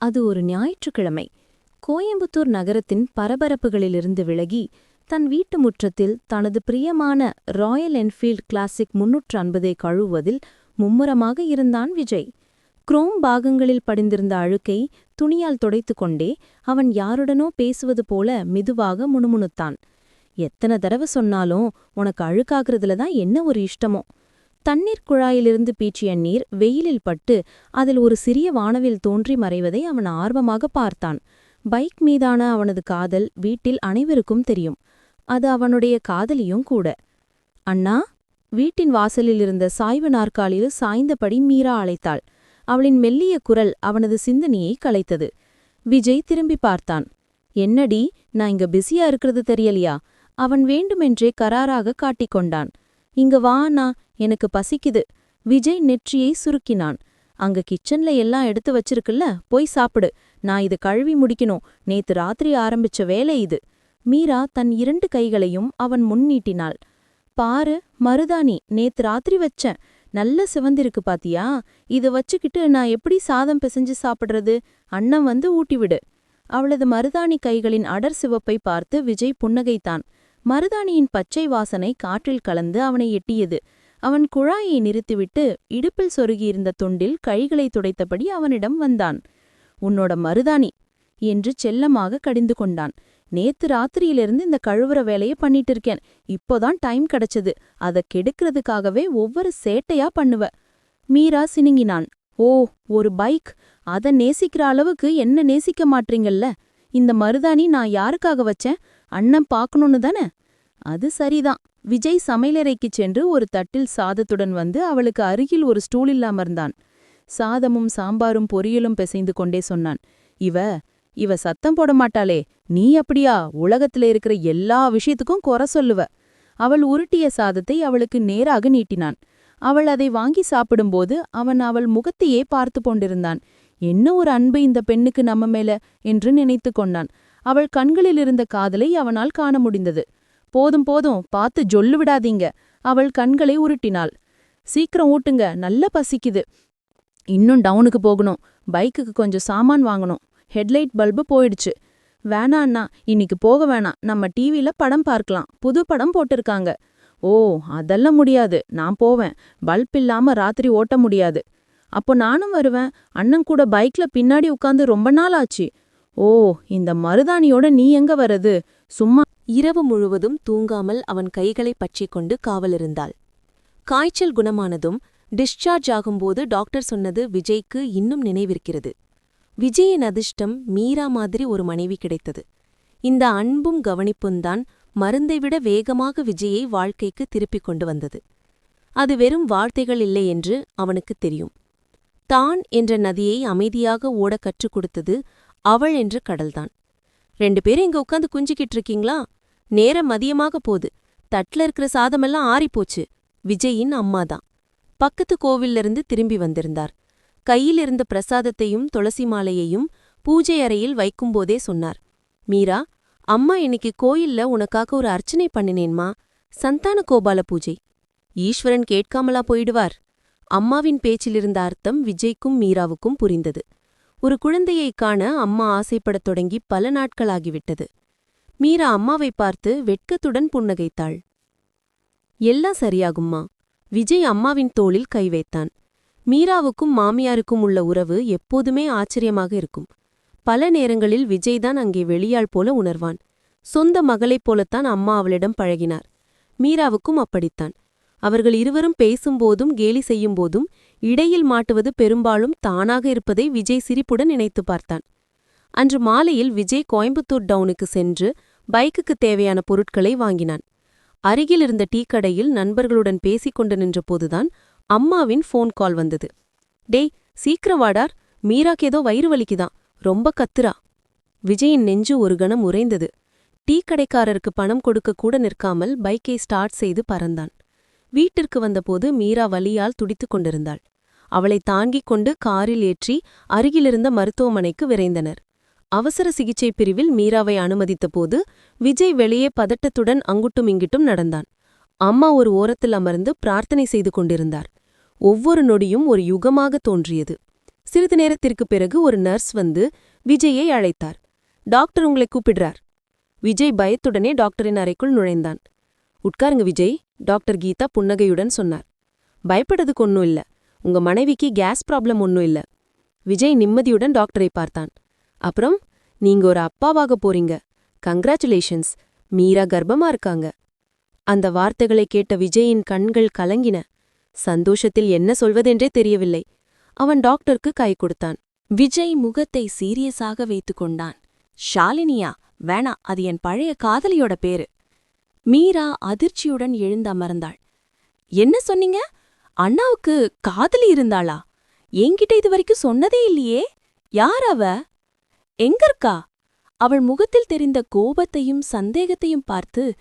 அது ஒரு ஞாயிற்றுக்கிழமை. கோயம்புத்தூர் நகரத்தின் பரபரப்புகளிலிருந்து விலகி தன் வீட்டு முற்றத்தில் தனது பிரியமான ராயல் என்ஃபீல்ட் கிளாசிக் முன்னூற்று ஐம்பதை கழுவுவதில் மும்முரமாக இருந்தான் விஜய். குரோம் பாகங்களில் படிந்திருந்த அழுக்கை துணியால் துடைத்து கொண்டே அவன் யாருடனோ பேசுவது போல மெதுவாக முணுமுணுத்தான். எத்தனை தடவை சொன்னாலும் உனக்கு அழுக்காகிறதுல தான் என்ன ஒரு இஷ்டமோ? தண்ணீர் குழாயிலிருந்து பீச்சிய நீர் வெயிலில் பட்டு அதில் ஒரு சிறிய வானவில் தோன்றி மறைவதை அவன் ஆர்வமாக பார்த்தான். பைக் மீதான அவனது காதல் வீட்டில் அனைவருக்கும் தெரியும். அது அவனுடைய காதலியும் கூட. அண்ணா வீட்டின் வாசலில் இருந்த சாய்வு நாற்காலியில் சாய்ந்தபடி மீரா அழைத்தாள். அவளின் மெல்லிய குரல் அவனது சிந்தனையை கலைத்தது. விஜய் திரும்பி பார்த்தான். என்னடி நான் இங்க பிஸியா இருக்கிறது தெரியலையா? அவன் வேண்டுமென்றே கராராக காட்டிக்கொண்டான் இங்க வாண்ணா எனக்கு பசிக்குது. விஜய் நெற்றியை சுருக்கினான். அங்க கிச்சன்ல எல்லாம் எடுத்து வச்சிருக்குல்ல போய் சாப்பிடு. நான் இது கழுவி முடிக்கணும். நேத்து ராத்திரி ஆரம்பிச்ச வேலை இது. மீரா தன் இரண்டு கைகளையும் அவன் முன்னீட்டினாள் பாரு மருதாணி நேத்து ராத்திரி வச்சேன். நல்ல சிவந்திருக்கு பாத்தியா? இத வச்சுக்கிட்டு நான் எப்படி சாதம் பிசைஞ்சு சாப்பிடுறது? அண்ணன் வந்து ஊட்டிவிடு. அவளது மருதாணி கைகளின் அடர் சிவப்பை பார்த்து விஜய் புன்னகைத்தான். மருதாணியின் பச்சை வாசனை காற்றில் கலந்து அவனை எட்டியது. அவன் குழாயை நிறுத்திவிட்டு இடுப்பில் சொருகியிருந்த துண்டில் கைகளை துடைத்தபடி அவனிடம் வந்தான். உன்னோட மருதாணி என்று செல்லமாக கடிந்து கொண்டான். நேத்து ராத்திரியிலிருந்து இந்த கழுவுற வேலையை பண்ணிட்டு இருக்கேன் இப்போதான் டைம் கிடைச்சது. அத கெடுக்கிறதுக்காகவே ஒவ்வொரு சேட்டையா பண்ணுவ. மீரா சினுங்கினான். ஓ ஒரு பைக். அத நேசிக்கிற அளவுக்கு என்ன நேசிக்க மாட்டீங்கல்ல இந்த மருதாணி நான் யாருக்காக வச்சேன்? அண்ணன் பாக்கணும்னு தானே? அது சரிதான். விஜய் சமையலறைக்குச் சென்று ஒரு தட்டில் சாதத்துடன் வந்து அவளுக்கு அருகில் ஒரு ஸ்டூல் இல்லாம இருந்தான். சாதமும் சாம்பாரும் பொரியலும் பிசைந்து கொண்டே சொன்னான். இவ இவ சத்தம் போட மாட்டாளே. நீ அப்படியா? உலகத்துல இருக்கிற எல்லா விஷயத்துக்கும் குறை சொல்லுவ. அவள் உருட்டிய சாதத்தை அவளுக்கு நேராக நீட்டினான். அவள் அதை வாங்கி சாப்பிடும்போது அவன் அவள் முகத்தையே பார்த்து கொண்டிருந்தான். என்ன ஒரு அன்பு இந்த பெண்ணுக்கு நம்ம மேல? என்று நினைத்து கொண்டான். அவள் கண்களில் இருந்த காதலை அவனால் காண முடிந்தது. போதும் போதும் பார்த்து ஜொல்லு விடாதீங்க அவள் கண்களை உருட்டினாள். சீக்கிரம் ஊட்டுங்க நல்ல பசிக்குது. இன்னும் டவுனுக்கு போகணும். பைக்குக்கு கொஞ்சம் சாமான் வாங்கணும். ஹெட்லைட் பல்பு போயிடுச்சு. வேணா அண்ணா இன்னைக்கு போக வேணாம். நம்ம டிவில படம் பார்க்கலாம். புது படம் போட்டிருக்காங்க. ஓ அதெல்லாம் முடியாது. நான் போவேன். பல்ப் இல்லாம ராத்திரி ஓட்ட முடியாது. அப்போ நானும் வருவேன். அண்ணன் கூட பைக்ல பின்னாடி உட்காந்து ரொம்ப நாள் ஆச்சு. ஓ இந்த மருதாணியோட நீ எங்க வரது சும்மா இரவு முழுவதும் தூங்காமல் அவன் கைகளைப் பற்றி கொண்டு காவலிருந்தாள். காய்ச்சல் குணமானதும் டிஸ்சார்ஜ் ஆகும்போது டாக்டர் சொன்னது விஜய்க்கு இன்னும் நினைவிருக்கிறது. விஜயின் அதிர்ஷ்டம் மீரா மாதிரி ஒரு மனைவி கிடைத்தது. இந்த அன்பும் கவனிப்பும்தான் மருந்தை விட வேகமாக விஜயை வாழ்க்கைக்கு திருப்பிக் கொண்டு வந்தது. அது வெறும் வார்த்தைகள் இல்லை என்று அவனுக்குத் தெரியும். தான் என்ற நதியை அமைதியாக ஓடக் கற்றுக் கொடுத்தது அவள் என்ற கடல்தான். ரெண்டு பேரும் இங்க உட்காந்து குஞ்சிக்கிட்டு இருக்கீங்களா? நேரம் மதியமாக போது தட்ல இருக்கிற சாதமெல்லாம் ஆறிப்போச்சு. விஜயின் அம்மாதான். பக்கத்து கோவில்ல இருந்து திரும்பி வந்திருந்தார். கையில் இருந்த பிரசாதத்தையும் துளசி மாலையையும் பூஜை அறையில் வைக்கும்போதே சொன்னார். மீரா அம்மா இன்னைக்கு கோயில்ல உனக்காக ஒரு அர்ச்சனை பண்ணினேன்மா. சந்தான கோபால பூஜை. ஈஸ்வரன் கேட்காமலா போயிடுவார். அம்மாவின் பேச்சிலிருந்த அர்த்தம் விஜய்க்கும் மீராவுக்கும் புரிந்தது. ஒரு குழந்தையைக் காண அம்மா ஆசைப்படத் தொடங்கி பல நாட்களாகிவிட்டது. மீரா அம்மாவை பார்த்து வெட்கத்துடன் புன்னகைத்தாள். எல்லாம் சரியாகும்மா. விஜய் அம்மாவின் தோளில் கை வைத்தான். மீராவுக்கும் மாமியாருக்கும் உள்ள உறவு எப்போதுமே ஆச்சரியமாக இருக்கும். பல நேரங்களில் விஜய்தான் அங்கே வெளியாள் போல உணர்வான். சொந்த மகளைப் போலத்தான் அம்மா அவளிடம் பழகினார். மீராவுக்கும் அப்படித்தான். அவர்கள் இருவரும் பேசும்போதும் கேலி செய்யும்போதும் இடையில் மாட்டுவது பெரும்பாலும் தானாக இருப்பதை விஜய் சிரிப்புடன் நினைத்து பார்த்தான். அன்று மாலையில் விஜய் கோயம்புத்தூர் டவுனுக்கு சென்று பைக்குக்கு தேவையான பொருட்களை வாங்கினான். அருகில் இருந்த டீ கடையில் நண்பர்களுடன் பேசிக் கொண்டு நின்றபோதுதான் அம்மாவின் ஃபோன் கால் வந்தது. டேய் சீக்கிரவாடார் மீராக்கு ஏதோ வயிறு வலிக்குதான். ரொம்ப கத்துரா விஜயின் நெஞ்சு ஒரு கணம் உறைந்தது. டீ கடைக்காரருக்கு பணம் கொடுக்க கூட நிற்காமல் பைக்கை ஸ்டார்ட் செய்து பறந்தான். வீட்டிற்கு வந்தபோது மீரா வலியால் துடித்துக் கொண்டிருந்தாள். அவளை தாங்கிக் கொண்டு காரில் ஏற்றி அருகிலிருந்த மருத்துவமனைக்கு விரைந்தனர். அவசர சிகிச்சை பிரிவில் மீராவை அனுமதித்தபோது விஜய் வெளியே பதட்டத்துடன் அங்குட்டும் இங்கிட்டும் நடந்தான். அம்மா ஒரு ஓரத்தில் அமர்ந்து பிரார்த்தனை செய்து கொண்டிருந்தார். ஒவ்வொரு நொடியும் ஒரு யுகமாக தோன்றியது. சிறிது நேரத்திற்குப் பிறகு ஒரு நர்ஸ் வந்து விஜயை அழைத்தார். டாக்டர் உங்களை கூப்பிடுறார். விஜய் பயத்துடனே டாக்டரின் அறைக்குள் நுழைந்தான். உட்காருங்க விஜய். டாக்டர் கீதா புன்னகையுடன் சொன்னார். பயப்படுறதுக்கு ஒன்னும் இல்ல. உங்க மனைவிக்கு கேஸ் ப்ராப்ளம் ஒன்னும் இல்ல. விஜய் நிம்மதியுடன் டாக்டரை பார்த்தான். அப்புறம் நீங்க ஒரு அப்பாவாக போறீங்க. கங்க்ராச்சுலேஷன்ஸ். மீரா கர்ப்பமா இருக்காங்க. அந்த வார்த்தைகளை கேட்ட விஜயின் கண்கள் கலங்கின. சந்தோஷத்தில் என்ன சொல்வதென்றே தெரியவில்லை. அவன் டாக்டருக்கு கை கொடுத்தான். விஜய் முகத்தை சீரியஸாக வைத்துக் கொண்டான். ஷாலினியா வேணா அது என் பழைய காதலியோட பேரு. மீரா அதிர்ச்சியுடன் எழுந்தமர்ந்தாள் என்ன சொன்னீங்க? அண்ணாவுக்கு காதலி இருந்தாளா? என்கிட்ட இது வரைக்கும் சொன்னதே இல்லையே. யார் அவ? எங்க இருக்கா? அவள் முகத்தில் தெரிந்த கோபத்தையும் சந்தேகத்தையும் பார்த்து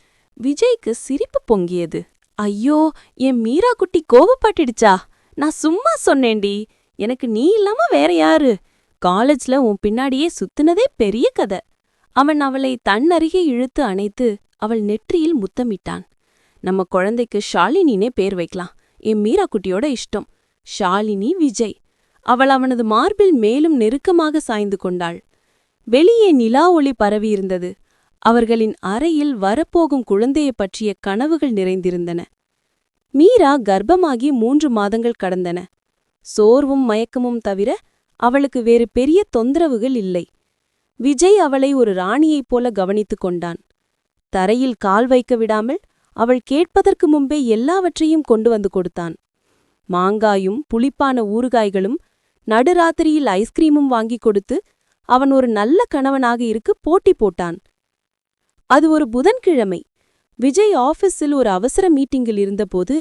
விஜய்க்கு சிரிப்பு பொங்கியது. ஐயோ என் மீரா குட்டி கோபப்பட்டுடுச்சா? நான் சும்மா சொன்னேன்டி. எனக்கு நீ இல்லாம வேற யாரு? காலேஜ்ல உன் பின்னாடியே சுத்துனதே பெரிய கதை. அவன் அவளை தன்னருகே இழுத்து அணைத்து அவள் நெற்றியில் முத்தமிட்டான். நம்ம குழந்தைக்கு ஷாலினினே பேர் வைக்கலாம். என் மீரா குட்டியோட இஷ்டம். ஷாலினி விஜய். அவள் அவனது மார்பில் மேலும் நெருக்கமாக சாய்ந்து கொண்டாள். வெளியே நிலா ஒளி பரவியிருந்தது அவர்களின் அறையில் வரப்போகும் குழந்தையைப் பற்றிய கனவுகள் நிறைந்திருந்தன. மீரா கர்ப்பமாகி மூன்று மாதங்கள் கடந்தன. சோர்வும் மயக்கமும் தவிர அவளுக்கு வேறு பெரிய தொந்தரவுகள் இல்லை. விஜய் அவளை ஒரு ராணியைப் போல கவனித்துக் கொண்டான். தரையில் கால் வைக்க விடாமல் அவள் கேட்பதற்கு முன்பே எல்லாவற்றையும் கொண்டு வந்து கொடுத்தான். மாங்காயும் புளிப்பான ஊறுகாய்களும் நடுராத்திரியில் ஐஸ்கிரீமும் வாங்கிக் கொடுத்து அவன் ஒரு நல்ல கணவனாக இருக்க போட்டி போட்டான். அது ஒரு புதன்கிழமை. விஜய் ஆபீஸில் ஒரு அவசர மீட்டிங்கில் இருந்தபோது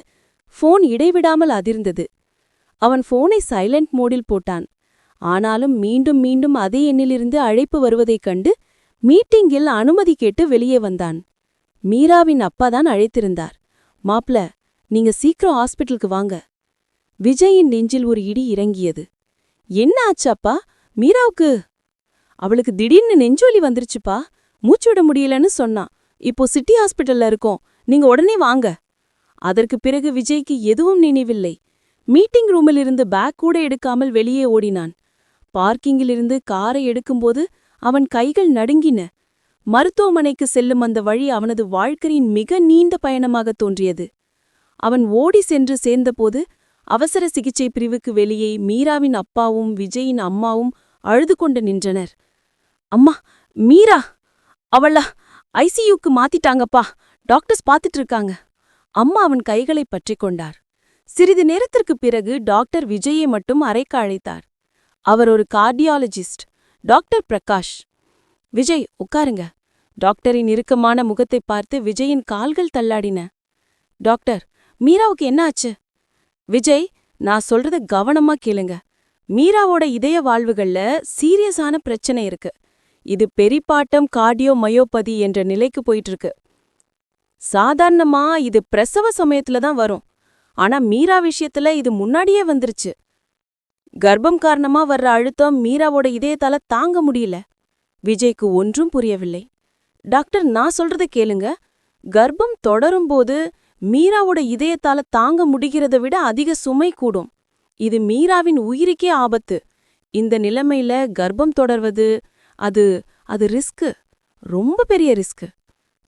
ஃபோன் இடைவிடாமல் அதிர்ந்தது. அவன் ஃபோனை சைலண்ட் மோடில் போட்டான். ஆனாலும் மீண்டும் மீண்டும் அதே எண்ணிலிருந்து அழைப்பு வருவதைக் கண்டு மீட்டிங்கில் அனுமதி கேட்டு வெளியே வந்தான். மீராவின் அப்பாதான் அழைத்திருந்தார். மாப்ள நீங்க சீக்கிரம் ஹாஸ்பிட்டலுக்கு வாங்க. விஜயின் நெஞ்சில் ஒரு இடி இறங்கியது. என்ன ஆச்சாப்பா? மீராவுக்கு? அவளுக்கு திடீர்னு நெஞ்சொலி வந்துருச்சுப்பா. மூச்சு விட முடியலன்னு சொன்னான் இப்போ சிட்டி ஹாஸ்பிட்டல்ல இருக்கோம். நீங்க உடனே வாங்க. அதற்கு பிறகு விஜய்க்கு எதுவும் நினைவில்லை. மீட்டிங் ரூமிலிருந்து பேக் கூட எடுக்காமல் வெளியே ஓடினான். பார்க்கிங்கிலிருந்து காரை எடுக்கும்போது அவன் கைகள் நடுங்கின. மருத்துவமனைக்கு செல்லும் அந்த வழி அவனது வாழ்க்கையின் மிக நீண்ட பயணமாக தோன்றியது. அவன் ஓடி சென்று சேர்ந்தபோது அவசர சிகிச்சை பிரிவுக்கு வெளியே மீராவின் அப்பாவும் விஜயின் அம்மாவும் அழுது கொண்டு நின்றனர். அம்மா மீரா! அவள! ஐசியூக்கு மாத்திட்டாங்கப்பா! டாக்டர்ஸ் பாத்துட்டு இருக்காங்க. அம்மா அவன் கைகளை பற்றிக் கொண்டார். சிறிது நேரத்திற்குப் பிறகு டாக்டர் விஜயை மட்டும் அறைக்கு அழைத்தார். அவர் ஒரு கார்டியாலஜிஸ்ட் டாக்டர் பிரகாஷ். விஜய் உட்காருங்க. டாக்டரின் இறுக்கமான முகத்தை பார்த்து விஜயின் கால்கள் தள்ளாடின. டாக்டர் மீராவுக்கு என்ன ஆச்சு? விஜய் நான் சொல்றத கவனமா கேளுங்க. மீராவோட இதய வாழ்வுகள்ல சீரியஸான பிரச்சனை இருக்கு. இது பெரிப்பாட்டம் கார்டியோ மயோபதி என்ற நிலைக்கு போயிட்டு இருக்கு சாதாரணமா இது பிரசவ சமயத்துல தான் வரும். ஆனா மீரா விஷயத்துல இது முன்னாடியே வந்துருச்சு. கர்ப்பம் காரணமா வர்ற அழுத்தம் மீராவோட இதயத்தால தாங்க முடியல. விஜய்க்கு ஒன்றும் புரியவில்லை. டாக்டர் நான் சொல்றத கேளுங்க. கர்ப்பம் தொடரும்போது மீராவோட இதயத்தால தாங்க முடிகிறத விட அதிக சுமை கூடும். இது மீராவின் உயிருக்கே ஆபத்து. இந்த நிலைமையில கர்ப்பம் தொடர்வது அது அது ரிஸ்க்கு. ரொம்ப பெரிய ரிஸ்க்கு.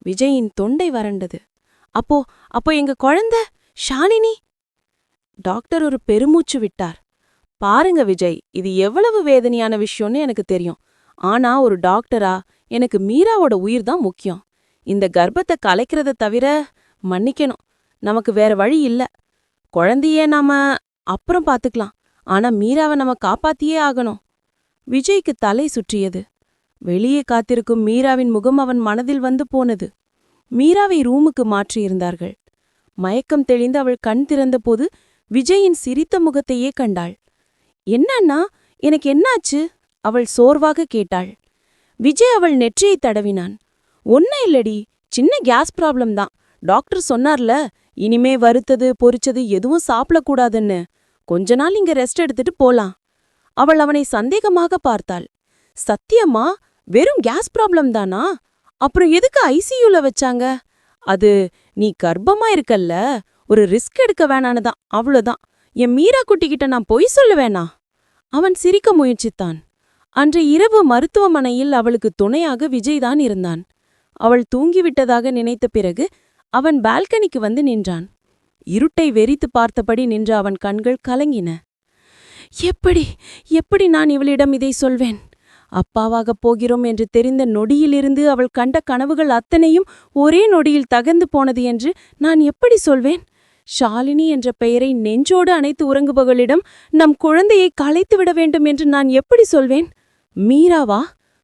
விஜயின் தொண்டை வறண்டது. அப்போ அப்போ எங்க குழந்தை ஷாலினி? டாக்டர் ஒரு பெருமூச்சு விட்டார். பாருங்க விஜய் இது எவ்வளவு வேதனையான விஷயம்னு எனக்கு தெரியும். ஆனா ஒரு டாக்டரா எனக்கு மீராவோட உயிர் தான் முக்கியம். இந்த கர்ப்பத்தை கலைக்கிறத தவிர மன்னிக்கணும். நமக்கு வேற வழி இல்ல. குழந்தைய நாம அப்புறம் பாத்துக்கலாம். ஆனா மீராவை நம்ம காப்பாத்தியே ஆகணும். விஜய்க்கு தலை சுற்றியது. வெளியே காத்திருக்கும் மீராவின் முகம் அவன் மனதில் வந்து போனது. மீராவை ரூமுக்கு மாற்றியிருந்தார்கள் மயக்கம் தெளிந்து அவள் கண் திறந்தபோது விஜயின் சிரித்த முகத்தையே கண்டாள். என்னன்னா எனக்கு என்னாச்சு? அவள் சோர்வாக கேட்டாள். விஜய் அவள் நெற்றியை தடவினான். ஒன்னும் இல்லடி சின்ன கேஸ் ப்ராப்ளம் தான். டாக்டர் சொன்னார்ல இனிமே வறுத்தது பொரிச்சது எதுவும் சாப்பிடக்கூடாதுன்னு கொஞ்ச நாள் இங்க ரெஸ்ட் எடுத்துட்டு போலாம். அவள் அவனை சந்தேகமாக பார்த்தாள். சத்தியமா? வெறும் கேஸ் ப்ராப்ளம் தானா? அப்புறம் எதுக்கு ஐசியூல வச்சாங்க? அது நீ கர்ப்பமா இருக்கல்ல ஒரு ரிஸ்க் எடுக்க வேணான்னு தான் அவ்வளோதான் என் மீரா குட்டிக்கிட்ட நான் பொய் சொல்ல அவன் சிரிக்க முயற்சித்தான். அன்று இரவு மருத்துவமனையில் அவளுக்கு துணையாக விஜய்தான் இருந்தான். அவள் தூங்கிவிட்டதாக நினைத்த பிறகு அவன் பால்கனிக்கு வந்து நின்றான். இருட்டை வெறித்து பார்த்தபடி நின்ற அவன் கண்கள் கலங்கின. எப்படி எப்படி நான் இவளிடம் இதை சொல்வேன்? அப்பாவாகப் போகிறோம் என்று தெரிந்த நொடியிலிருந்து அவள் கண்ட கனவுகள் அத்தனையும் ஒரே நொடியில் தகர்ந்து போனது என்று நான் எப்படி சொல்வேன்? ஷாலினி என்ற பெயரை நெஞ்சோடு அணைத்து உறங்குபவளிடம் நம் குழந்தையை களைத்துவிட வேண்டும் என்று நான் எப்படி சொல்வேன்? மீராவா?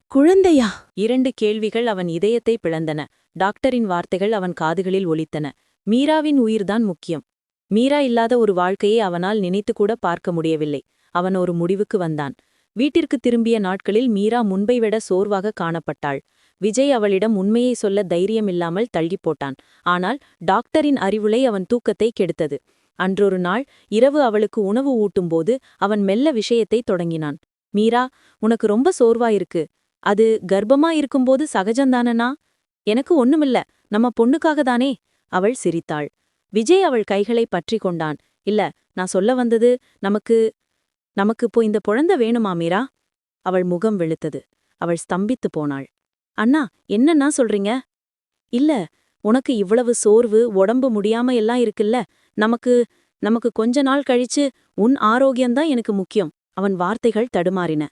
குழந்தையா? இரண்டு கேள்விகள் அவன் இதயத்தை பிளந்தன. டாக்டரின் வார்த்தைகள் அவன் காதுகளில் ஒலித்தன. மீராவின் உயிர்தான் முக்கியம். மீரா இல்லாத ஒரு வாழ்க்கையை அவனால் நினைத்துக்கூட பார்க்க முடியவில்லை. அவன் ஒரு முடிவுக்கு வந்தான். வீட்டிற்கு திரும்பிய நாட்களில் மீரா முன்பை விட சோர்வாக காணப்பட்டாள். விஜய் அவளிடம் உண்மையை சொல்ல தைரியமில்லாமல் தள்ளிப் போட்டான் ஆனால் டாக்டரின் அறிவுளை அவன் தூக்கத்தை கெடுத்தது. அன்றொரு நாள் இரவு அவளுக்கு உணவு ஊட்டும்போது அவன் மெல்ல விஷயத்தை தொடங்கினான். மீரா உனக்கு ரொம்ப சோர்வாயிருக்கு அது கர்ப்பமா இருக்கும்போது சகஜந்தானனா எனக்கு ஒண்ணுமில்ல. நம்ம பொண்ணுக்காக தானே? அவள் சிரித்தாள். விஜய் அவள் கைகளை பற்றி கொண்டான். இல்ல நான் சொல்ல வந்தது நமக்கு நமக்கு இப்போ இந்த குழந்தை வேணுமா மீரா? அவள் முகம் வெளுத்தது. அவள் ஸ்தம்பித்து போனாள். அண்ணா என்னண்ணா சொல்றீங்க? இல்ல உனக்கு இவ்வளவு சோர்வு உடம்பு முடியாம எல்லாம் இருக்குல்ல நமக்கு நமக்கு கொஞ்ச நாள் கழிச்சு உன் ஆரோக்கியம்தான் எனக்கு முக்கியம் அவன் வார்த்தைகள் தடுமாறின.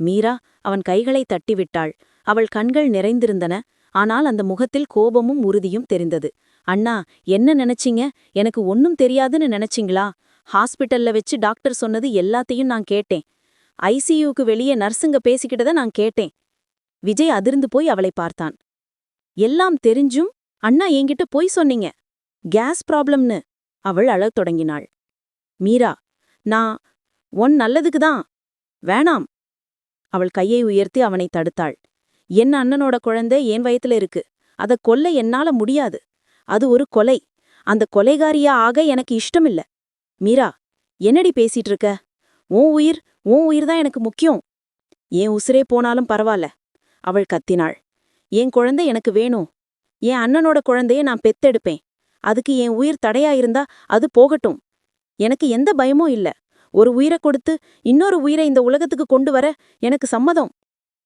மீரா அவன் கைகளை தட்டிவிட்டாள் அவள் கண்கள் நிறைந்திருந்தன ஆனால் அந்த முகத்தில் கோபமும் உறுதியும் தெரிந்தது. அண்ணா என்ன நினைச்சீங்க? எனக்கு ஒன்னும் தெரியாதுன்னு நினைச்சீங்களா? ஹாஸ்பிட்டல்ல வச்சு டாக்டர் சொன்னது எல்லாத்தையும் நான் கேட்டேன். ஐசியூக்கு வெளியே நர்ஸுங்க பேசிக்கிட்டத நான் கேட்டேன். விஜய் அதிர்ந்து போய் அவளை பார்த்தான். எல்லாம் தெரிஞ்சும்? அண்ணா என்கிட்ட போய் சொன்னீங்க. கேஸ் ப்ராப்ளம்னு. அவள் அழத் தொடங்கினாள். மீரா நான் உன் நல்லதுக்கு தான். வேணாம். அவள் கையை உயர்த்தி அவனை தடுத்தாள். என் அண்ணனோட குழந்தை என் வயத்துல இருக்கு. அத கொல்ல என்னால முடியாது. அது ஒரு கொலை. அந்த கொலைகாரியா ஆக எனக்கு இஷ்டமில்ல. மீரா என்னடி பேசிட்டு இருக்க? உன் உயிர் உன் உயிர் தான் எனக்கு முக்கியம். என் உசுரே போனாலும் பரவாயில்ல அவள் கத்தினாள். என் குழந்தை எனக்கு வேணும். என் அண்ணனோட குழந்தைய நான் பெத்தெடுப்பேன். அதுக்கு என் உயிர் தடையா இருந்தா அது போகட்டும். எனக்கு எந்த பயமும் இல்ல. ஒரு உயிரை கொடுத்து இன்னொரு உயிரை இந்த உலகத்துக்கு கொண்டு வர எனக்கு சம்மதம்.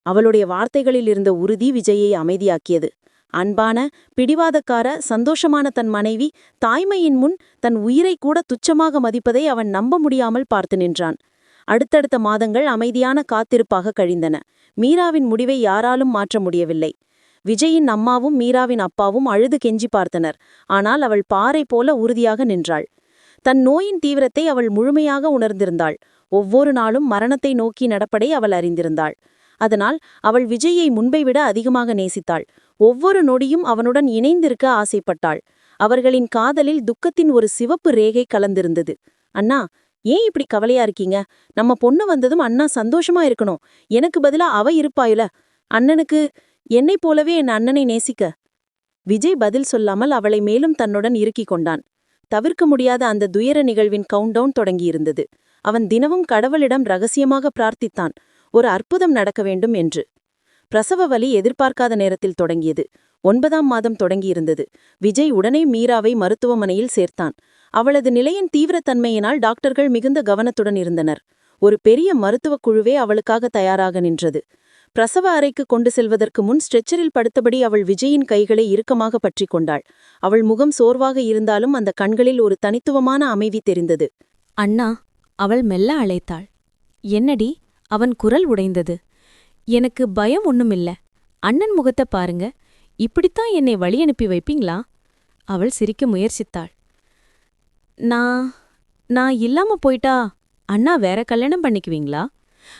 அவளுடைய வார்த்தைகளில் இருந்த உறுதி விஜயை அமைதியாக்கியது. அன்பான பிடிவாதக்கார சந்தோஷமான தன் மனைவி தாய்மையின் முன் தன் உயிரை கூட துச்சமாக மதிப்பதை அவன் நம்ப முடியாமல் பார்த்து நின்றான். அடுத்தடுத்த மாதங்கள் அமைதியான காத்திருப்பாக கழிந்தன. மீராவின் முடிவை யாராலும் மாற்ற முடியவில்லை. விஜயின் அம்மாவும் மீராவின் அப்பாவும் அழுது கெஞ்சி பார்த்தனர். ஆனால் அவள் பாறை போல உறுதியாக நின்றாள். தன் நோயின் தீவிரத்தை அவள் முழுமையாக உணர்ந்திருந்தாள். ஒவ்வொரு நாளும் மரணத்தை நோக்கி நடப்பதை அவள் அறிந்திருந்தாள். அதனால் அவள் விஜயை முன்பை விட அதிகமாக நேசித்தாள். ஒவ்வொரு நொடியும் அவனுடன் இணைந்திருக்க ஆசைப்பட்டாள். அவர்களின் காதலில் துக்கத்தின் ஒரு சிவப்பு ரேகை கலந்திருந்தது. அண்ணா ஏன் இப்படி கவலையா இருக்கீங்க? நம்ம பொண்ணு வந்ததும் அண்ணா சந்தோஷமா இருக்கணும். எனக்கு பதிலா அவ இருப்பாயுல. அண்ணனுக்கு என்னைப் போலவே என் அண்ணனை நேசிக்க. விஜய் பதில் சொல்லாமல் அவளை மேலும் தன்னுடன் இறுக்கிக் கொண்டான். தவிர்க்க முடியாத அந்த துயர நிகழ்வின் கவுண்டவுன் தொடங்கியிருந்தது. அவன் தினமும் கடவுளிடம் ரகசியமாக பிரார்த்தித்தான். ஒரு அற்புதம் நடக்க வேண்டும் என்று. பிரசவ வலி எதிர்பார்க்காத நேரத்தில் தொடங்கியது. ஒன்பதாம் மாதம் தொடங்கியிருந்தது. விஜய் உடனே மீராவை மருத்துவமனையில் சேர்த்தான். அவளது நிலையின் தீவிரத்தன்மையினால் டாக்டர்கள் மிகுந்த கவனத்துடன் இருந்தனர். ஒரு பெரிய மருத்துவக் குழுவே அவளுக்காக தயாராக நின்றது. பிரசவ அறைக்கு கொண்டு செல்வதற்கு முன் ஸ்ட்ரெச்சரில் படுத்தபடி அவள் விஜயின் கைகளை இறுக்கமாக பற்றிக் கொண்டாள். அவள் முகம் சோர்வாக இருந்தாலும் அந்த கண்களில் ஒரு தனித்துவமான அமைதி தெரிந்தது. அண்ணா அவள் மெல்ல அழைத்தாள். என்னடி? அவன் குரல் உடைந்தது. எனக்கு பயம் ஒண்ணுமில்ல. அண்ணன் முகத்தை பாருங்க. இப்படித்தான் என்னை வழி அனுப்பி வைப்பீங்களா? அவள் சிரிக்க முயற்சித்தாள். நான் நான் இல்லாம போயிட்டா அண்ணா வேற கல்யாணம் பண்ணிக்குவீங்களா?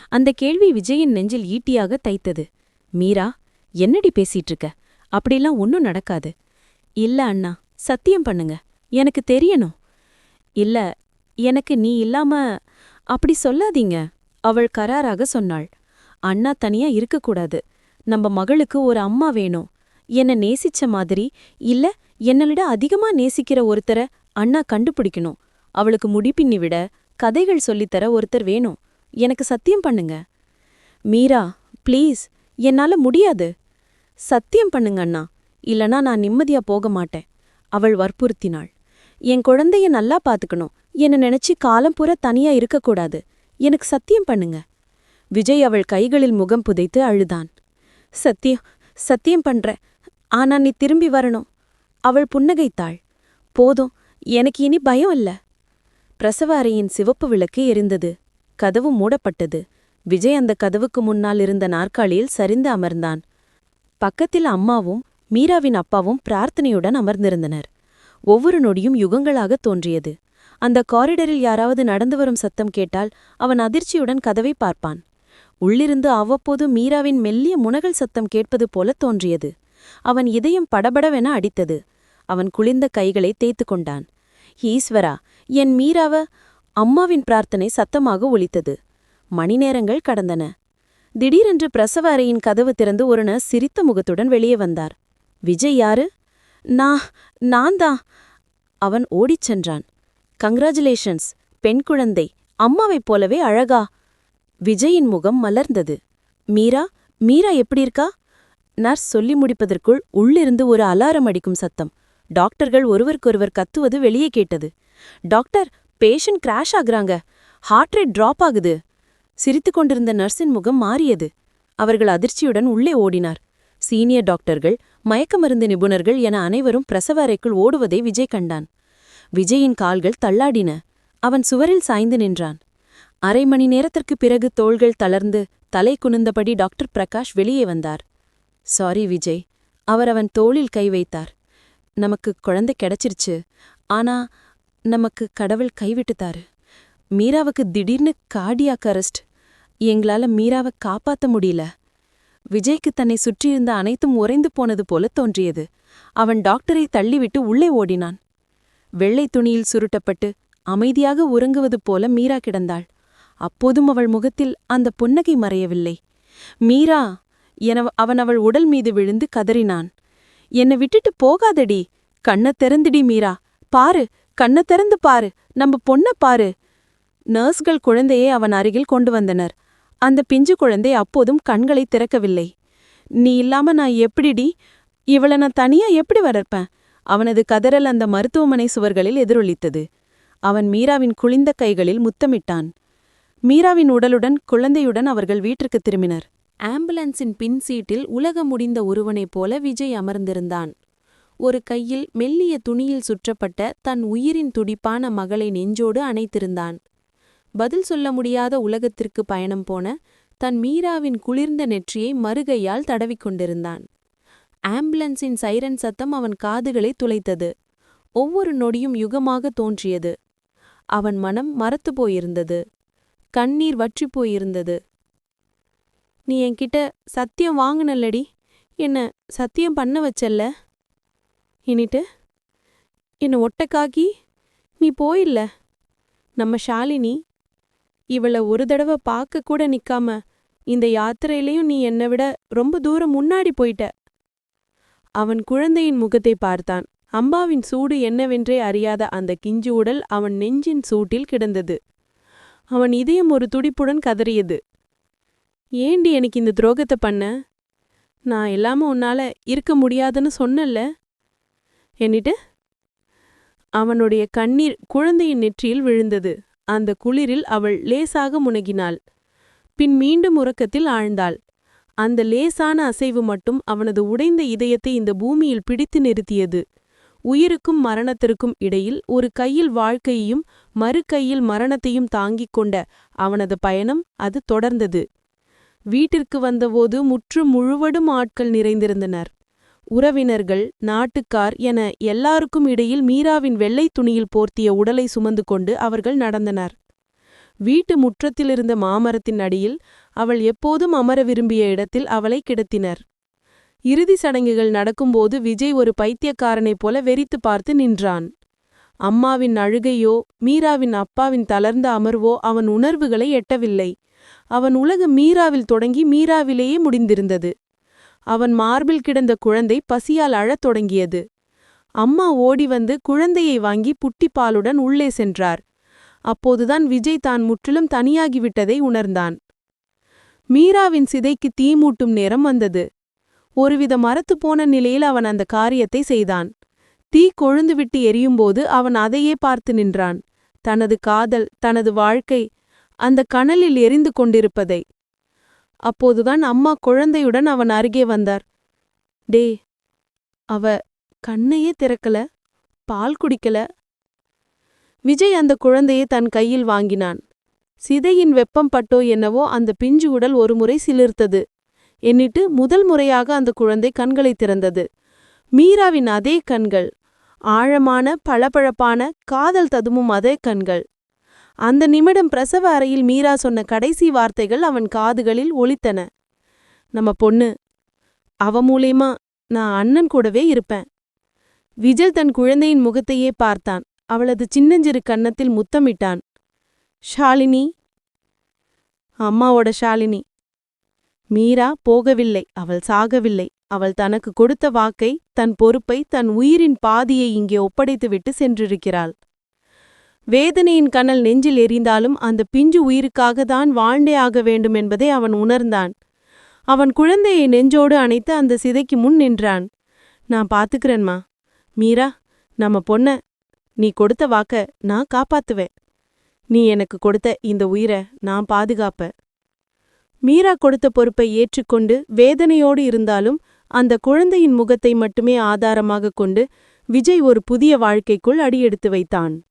அந்த கேள்வி விஜயின் நெஞ்சில் ஈட்டியாக தைத்தது. மீரா என்னடி பேசிட்டு இருக்க அப்படிலாம் ஒன்னும் நடக்காது. இல்ல அண்ணா சத்தியம் பண்ணுங்க. எனக்கு தெரியணும். இல்ல எனக்கு நீ இல்லாம அப்படி சொல்லாதீங்க அவள் கராராக சொன்னாள். அண்ணா தனியா இருக்கக்கூடாது. நம்ம மகளுக்கு ஒரு அம்மா வேணும். என்ன நேசிச்ச மாதிரி இல்ல என்னளிட அதிகமா நேசிக்கிற ஒருத்தர அண்ணா கண்டுபிடிக்கணும். அவளுக்கு முடிப்பின்னி விட கதைகள் சொல்லித்தர ஒருத்தர் வேணும். எனக்கு சத்தியம் பண்ணுங்க. மீரா ப்ளீஸ் என்னால முடியாது. சத்தியம் பண்ணுங்க அண்ணா. இல்லனா நான் நிம்மதியா போக மாட்டேன். அவள் வற்புறுத்தினாள். என் குழந்தைய நல்லா பாத்துக்கணும். என்ன நினைச்சு காலம் பூரா தனியா இருக்கக்கூடாது. எனக்கு சத்தியம் பண்ணுங்க. விஜய் அவள் கைகளில் முகம் புதைத்து அழுதான். சத்தியம் சத்தியம் பண்ற ஆனா நீ திரும்பி வரணும். அவள் புன்னகைத்தாள். போதும். எனக்கு இனி பயம் இல்ல பிரசவ அறையின் சிவப்பு விளக்கு எரிந்தது. கதவு மூடப்பட்டது. விஜய் அந்த கதவுக்கு முன்னால் இருந்த நாற்காலியில் சரிந்து அமர்ந்தான். பக்கத்தில் அம்மாவும் மீராவின் அப்பாவும் பிரார்த்தனையுடன் அமர்ந்திருந்தனர். ஒவ்வொரு நொடியும் யுகங்களாக தோன்றியது. அந்த காரிடரில் யாராவது நடந்து வரும் சத்தம் கேட்டால் அவன் அதிர்ச்சியுடன் கதவை பார்ப்பான். உள்ளிருந்து அவ்வப்போது மீராவின் மெல்லிய முனகல் சத்தம் கேட்பது போல தோன்றியது. அவன் இதயம் படபடவென அடித்தது. அவன் குளிர்ந்த கைகளை தேய்த்து கொண்டான். ஈஸ்வரா என் மீராவ அம்மாவின் பிரார்த்தனை சத்தமாக ஒலித்தது. மணி நேரங்கள் கடந்தன. திடீரென்று பிரசவ அறையின் கதவு திறந்து ஒரு நர்ஸ் சிரித்த முகத்துடன் வெளியே வந்தார். விஜய் யாரு? நான் நான் தான் அவன் ஓடிச் சென்றான். கங்க்ராச்சுலேஷன்ஸ் பெண் குழந்தை அம்மாவைப் போலவே அழகா. விஜயின் முகம் மலர்ந்தது. மீரா மீரா எப்படி இருக்கா? நர்ஸ் சொல்லி முடிப்பதற்குள் உள்ளிருந்து ஒரு அலாரம் அடிக்கும் சத்தம். டாக்டர்கள் ஒருவருக்கொருவர் கத்துவது வெளியே கேட்டது. டாக்டர் பேஷண்ட் கிராஷ் ஆகுறாங்க. ஹார்ட் ரேட் டிராப் ஆகுது. சிரித்துக் கொண்டிருந்த நர்ஸின் முகம் மாறியது. அவர்கள் அதிர்ச்சியுடன் உள்ளே ஓடினார். சீனியர் டாக்டர்கள் மயக்க மருந்து நிபுணர்கள் என அனைவரும் பிரசவ அறைக்குள் ஓடுவதை விஜய் கண்டான். விஜயின் கால்கள் தள்ளாடின. அவன் சுவரில் சாய்ந்து நின்றான். அரை மணி நேரத்திற்குப் பிறகு தோள்கள் தளர்ந்து தலை குனிந்தபடி டாக்டர் பிரகாஷ் வெளியே வந்தார். சாரி விஜய். அவர் அவன் தோளில் கை வைத்தார். நமக்கு குழந்தை கிடைச்சிருச்சு. ஆனா நமக்கு கடவுள் கைவிட்டுத்தாரு மீராவுக்கு திடீர்னு கார்டியாக் அரெஸ்ட். எங்களால மீராவை காப்பாத்த முடியல. விஜய்க்கு தன்னை சுற்றியிருந்த அனைத்தும் உறைந்து போனது போல தோன்றியது. அவன் டாக்டரை தள்ளிவிட்டு உள்ளே ஓடினான். வெள்ளை துணியில் சுருட்டப்பட்டு அமைதியாக உறங்குவது போல மீரா கிடந்தாள். அப்போதும் அவள் முகத்தில் அந்த புன்னகை மறையவில்லை. மீரா! என அவன் அவள் உடல் மீது விழுந்து கதறினான். என்னை விட்டுட்டு போகாதடி. கண்ண திறந்துடி மீரா. பாரு கண்ண திறந்து பாரு. நம்ம பொண்ண பாரு. நர்ஸ்கள் குழந்தையை அவன் அருகில் கொண்டு வந்தனர். அந்த பிஞ்சு குழந்தை அப்போதும் கண்களை திறக்கவில்லை. நீ இல்லாம நான் எப்படிடி? இவள நான் தனியா எப்படி வளர்ப்பேன்? அவனது கதறல் அந்த மருத்துவமனை சுவர்களில் எதிரொலித்தது. அவன் மீராவின் குளிந்த கைகளில் முத்தமிட்டான். மீராவின் உடலுடன் குழந்தையுடன் அவர்கள் வீட்டிற்கு திரும்பினர். ஆம்புலன்ஸின் பின் சீட்டில் உலக முடிந்த ஒருவனைப் போல விஜய் அமர்ந்திருந்தான். ஒரு கையில் மெல்லிய துணியில் சுற்றப்பட்ட தன் உயிரின் துடிப்பான மகளை நெஞ்சோடு அணைத்திருந்தான். பதில் சொல்ல முடியாத உலகத்திற்கு பயணம் போன தன் மீராவின் குளிர்ந்த நெற்றியை மறுகையால் தடவிக் கொண்டிருந்தான். ஆம்புலன்ஸின் சைரன் சத்தம் அவன் காதுகளை துளைத்தது. ஒவ்வொரு நொடியும் யுகமாக தோன்றியது. அவன் மனம் மரத்துப் போயிருந்தது. கண்ணீர் வற்றிப் போயிருந்தது. நீ என்கிட்ட சத்தியம் வாங்குனல்லடி. என்ன சத்தியம் பண்ண வச்சல்ல? இனிட்டு? என்ன ஒட்டக்காக்கி? நீ போயில்ல? நம்ம ஷாலினி இவள ஒரு தடவை பார்க்க கூட நிக்காம இந்த யாத்திரையிலையும் நீ என்னை விட ரொம்ப தூரம் முன்னாடி போயிட்ட. அவன் குழந்தையின் முகத்தை பார்த்தான். அம்பாவின் சூடு என்னவென்றே அறியாத அந்த கிஞ்சு உடல் அவன் நெஞ்சின் சூட்டில் கிடந்தது. அவன் இதயம் ஒரு துடிப்புடன் கதறியது. ஏண்டி எனக்கு இந்த துரோகத்தை பண்ண? நான் எல்லாமே உன்னால இருக்க முடியாதுன்னு சொன்னல்ல என்னிட்டு? அவனுடைய கண்ணீர் குழந்தையின் நெற்றியில் விழுந்தது. அந்த குளிரில் அவள் லேசாக முனகினாள். பின் மீண்டும் உறக்கத்தில் ஆழ்ந்தாள். அந்த லேசான அசைவு மட்டும் அவனது உடைந்த இதயத்தை இந்த பூமியில் பிடித்து நிறுத்தியது. உயிருக்கும் மரணத்திற்கும் இடையில் ஒரு கையில் வாழ்க்கையையும் மறு கையில் மரணத்தையும் தாங்கிக் கொண்ட அவனது பயணம் அது தொடர்ந்தது. வீட்டிற்கு வந்தபோது முற்று முழுவடும் ஆட்கள் நிறைந்திருந்தனர். உறவினர்கள் நாட்டுக்கார் என எல்லாருக்கும் இடையில் மீராவின் வெள்ளை துணியில் போர்த்திய உடலை சுமந்து கொண்டு அவர்கள் நடந்தனர். வீட்டு முற்றத்திலிருந்த மாமரத்தின் அடியில் அவள் எப்போதும் அமர விரும்பிய இடத்தில் அவளை கிடத்தினர். இறுதி சடங்குகள் நடக்கும்போது விஜய் ஒரு பைத்தியக்காரனைப் போல வெறித்து பார்த்து நின்றான். அம்மாவின் அழுகையோ மீராவின் அப்பாவின் தளர்ந்த அமர்வோ அவன் உணர்வுகளை எட்டவில்லை. அவன் உலக மீராவில் தொடங்கி மீராவிலேயே முடிந்திருந்தது. அவன் மார்பில் கிடந்த குழந்தை பசியால் அழத் தொடங்கியது. அம்மா ஓடி வந்து குழந்தையை வாங்கி புட்டிப்பாலுடன் உள்ளே சென்றார். அப்போதுதான் விஜய் தான் முற்றிலும் தனியாகிவிட்டதை உணர்ந்தான். மீராவின் சிதைக்கு தீமூட்டும் நேரம் வந்தது. ஒருவித மரத்து போன நிலையில் அவன் அந்த காரியத்தை செய்தான். தீ கொழுந்துவிட்டு எரியும்போது அவன் அதையே பார்த்து நின்றான். தனது காதல் தனது வாழ்க்கை அந்த கனலில் எரிந்து கொண்டிருப்பதை. அப்போதுதான் அம்மா குழந்தையுடன் அவன் அருகே வந்தார். டே அவ கண்ணையே திறக்கல பால் குடிக்கல. விஜய் அந்த குழந்தையை தன் கையில் வாங்கினான். சிதையின் வெப்பம் பட்டோ என்னவோ அந்த பிஞ்சு உடல் ஒருமுறை சிலிர்த்தது. எண்ணிட்டு முதல் முறையாக அந்த குழந்தை கண்களை திறந்தது. மீராவின் அதே கண்கள் ஆழமான பளபளப்பான காதல் ததுமும் அதே கண்கள். அந்த நிமிடம் பிரசவ அறையில் மீரா சொன்ன கடைசி வார்த்தைகள் அவன் காதுகளில் ஒலித்தன. நம்ம பொண்ணு அவ மூலியமா நான் அண்ணன் கூடவே இருப்பேன். விஜல் தன் குழந்தையின் முகத்தையே பார்த்தான். அவளது சின்னஞ்சிறு கன்னத்தில் முத்தமிட்டான். ஷாலினி அம்மாவோட ஷாலினி. மீரா போகவில்லை அவள் சாகவில்லை. அவள் தனக்கு கொடுத்த வாக்கை தன் பொறுப்பை தன் உயிரின் பாதியை இங்கே ஒப்படைத்துவிட்டு சென்றிருக்கிறாள். வேதனையின் கனல் நெஞ்சில் எரிந்தாலும் அந்த பிஞ்சு உயிருக்காக தான் வாழ்ந்தே ஆக வேண்டும் என்பதை அவன் உணர்ந்தான். அவன் குழந்தையை நெஞ்சோடு அணைத்து அந்த சிதைக்கு முன் நின்றான். நான் பார்த்துக்கிறேன்மா. மீரா நம்ம பொண்ண நீ கொடுத்த வாக்க நான் காப்பாத்துவேன். நீ எனக்கு கொடுத்த இந்த உயிரை நான் பாதுகாப்ப மீரா கொடுத்த பொறுப்பை ஏற்றுக்கொண்டு வேதனையோடு இருந்தாலும் அந்த குழந்தையின் முகத்தை மட்டுமே ஆதாரமாகக் கொண்டு விஜய் ஒரு புதிய வாழ்க்கைக்குள் அடியெடுத்து வைத்தான்.